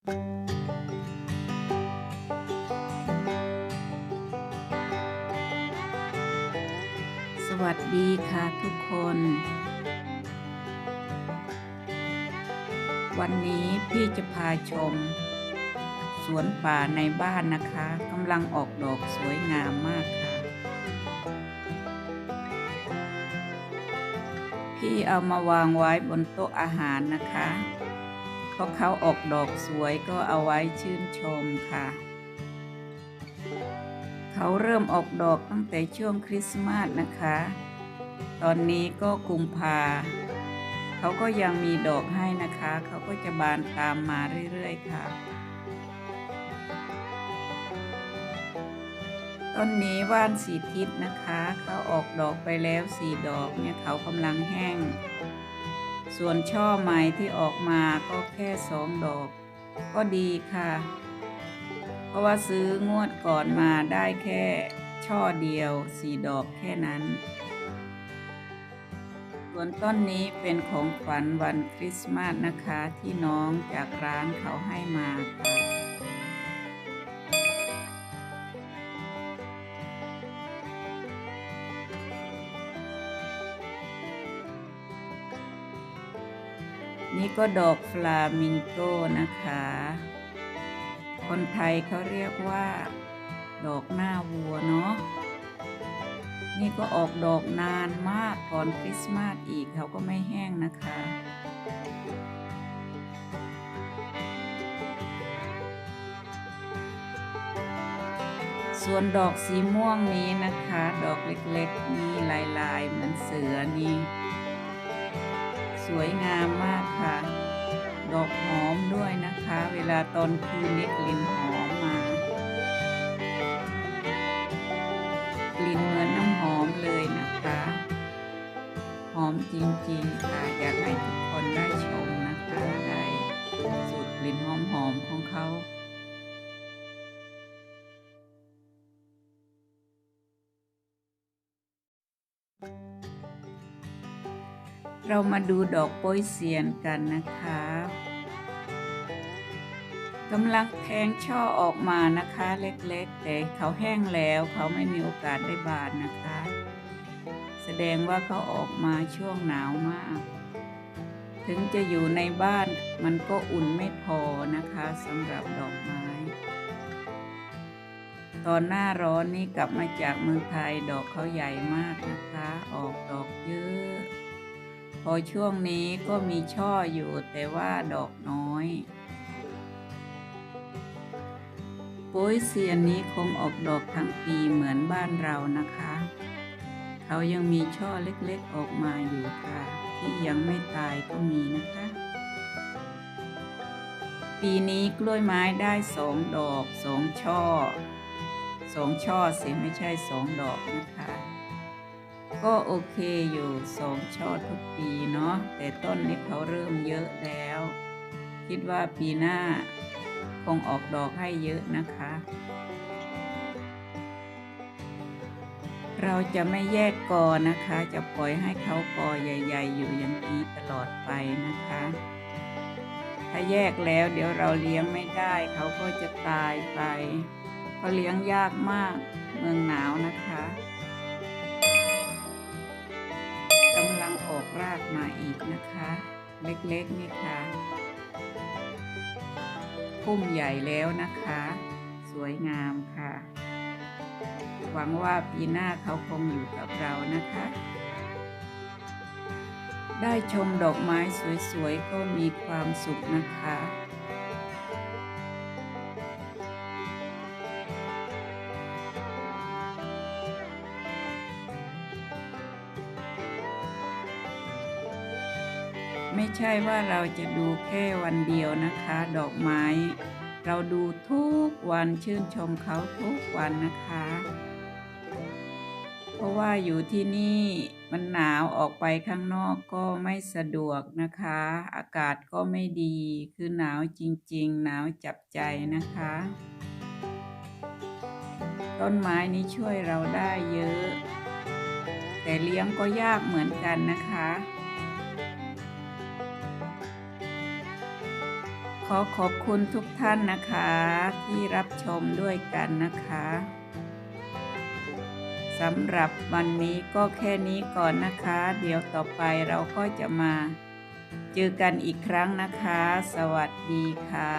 สวัสดีค่ะทุกคน วันนี้พี่จะพาชม สวนป่าในบ้านนะคะกำลังออกดอกสวยงามมากค่ะ พี่เอามาวางไว้บนโต๊ะอาหารนะคะ ราะเขาออกดอกสวยก็เอาไว้ชื่นชมค่ะ เขาเริ่มออกดอกตั้งแต่ช่วงคริสต์มาสนะคะ ตอนนี้ก็กุมภาเขาก็ยังมีดอกให้นะคะ เขาก็จะบานตามมาเรื่อยๆค่ะ ต้นนี้ว่านสีทิศนะคะ เขาออกดอกไปแล้วสี่ดอกเนี่ยเขากำลังแห้ง ส่วนช่อไม้ที่ออกมาก็แค่สองดอก ก็ดีค่ะ เพราะว่าซื้องวดก่อนมาได้แค่ช่อเดียวสี่ดอกแค่นั้น ส่วนต้นนี้เป็นของขวัญวันคริสต์มาสนะคะที่น้องจากร้านเขาให้มาค่ะ นี่ก็ดอกฟลามิงโกนะคะ คนไทยเขาเรียกว่า ดอกหน้าวัวเนาะ นี่ก็ออกดอกนานมากก่อนคริสต์มาสอีกเขาก็ไม่แห้งนะคะส่วนดอกสีม่วงนี้นะคะ ดอกเล็กๆมีลายๆเหมือนเสือนี่ สวยงามมากค่ะ ดอกหอมด้วยนะคะ เวลาตอนคืนนี้กลิ่นหอมมา กลิ่นเหมือนน้ำหอมเลยนะคะ หอมจริงๆค่ะอยากให้ทุกคนได้ชมนะคะได้สูตรกลิ่นหอมๆของเขา เรามาดูดอกโป้ยเซียนกันนะคะกำลังแทงช่อออกมานะคะ เล็กๆ แต่เขาแห้งแล้วเขาไม่มีโอกาสได้บานนะคะ แสดงว่าเขาออกมาช่วงหนาวมาก ถึงจะอยู่ในบ้านมันก็อุ่นไม่พอนะคะสำหรับดอกไม้ ตอนหน้าร้อนนี่กลับมาจากเมืองไทยดอกเขาใหญ่มากนะคะ ออกดอกเยอะ พอช่วงนี้ก็มีช่ออยู่แต่ว่าดอกน้อยโป้ยเซียนนี้คงออกดอกทั้งปีเหมือนบ้านเรานะคะ เขายังมีช่อเล็กๆออกมาอยู่ค่ะ ที่ยังไม่ตายก็มีนะคะ ปีนี้กล้วยไม้ได้สองดอกสองช่อสองช่อสิไม่ใช่สองดอกนะคะ ก็โอเคอยู่สองช่อทุกปีเนาะแต่ต้นนี้เขาเริ่มเยอะแล้ว คิดว่าปีหน้าคงออกดอกให้เยอะนะคะ เราจะไม่แยกกอนะคะ จะปล่อยให้เขากอใหญ่ ๆ อยู่อย่างนี้ตลอดไปนะคะ ถ้าแยกแล้วเดี๋ยวเราเลี้ยงไม่ได้ เขาก็จะตายไปเพราะเลี้ยงยากมากเมืองหนาวนะคะ อกรากมาอีกนะคะ เล็กๆนี่ค่ะพุ่มใหญ่แล้วนะคะ สวยงามค่ะ หวังว่าปีหน้าเขาคงอยู่กับเรานะคะ ได้ชมดอกไม้สวยๆ ก็มีความสุขนะคะ ไม่ใช่ว่าเราจะดูแค่วันเดียวนะคะ ดอกไม้ เราดูทุกวันชื่นชมเขาทุกวันนะคะ เพราะว่าอยู่ที่นี่มันหนาวออกไปข้างนอกก็ไม่สะดวกนะคะ อากาศก็ไม่ดีคือหนาวจริง ๆ หนาวจับใจนะคะ ต้นไม้นี้ช่วยเราได้เยอะ แต่เลี้ยงก็ยากเหมือนกันนะคะ ขอขอบคุณทุกท่านนะคะ ที่รับชมด้วยกันนะคะสำหรับวันนี้ก็แค่นี้ก่อนนะคะ เดี๋ยวต่อไปเราก็จะมาเจอกันอีกครั้งนะคะ สวัสดีค่ะ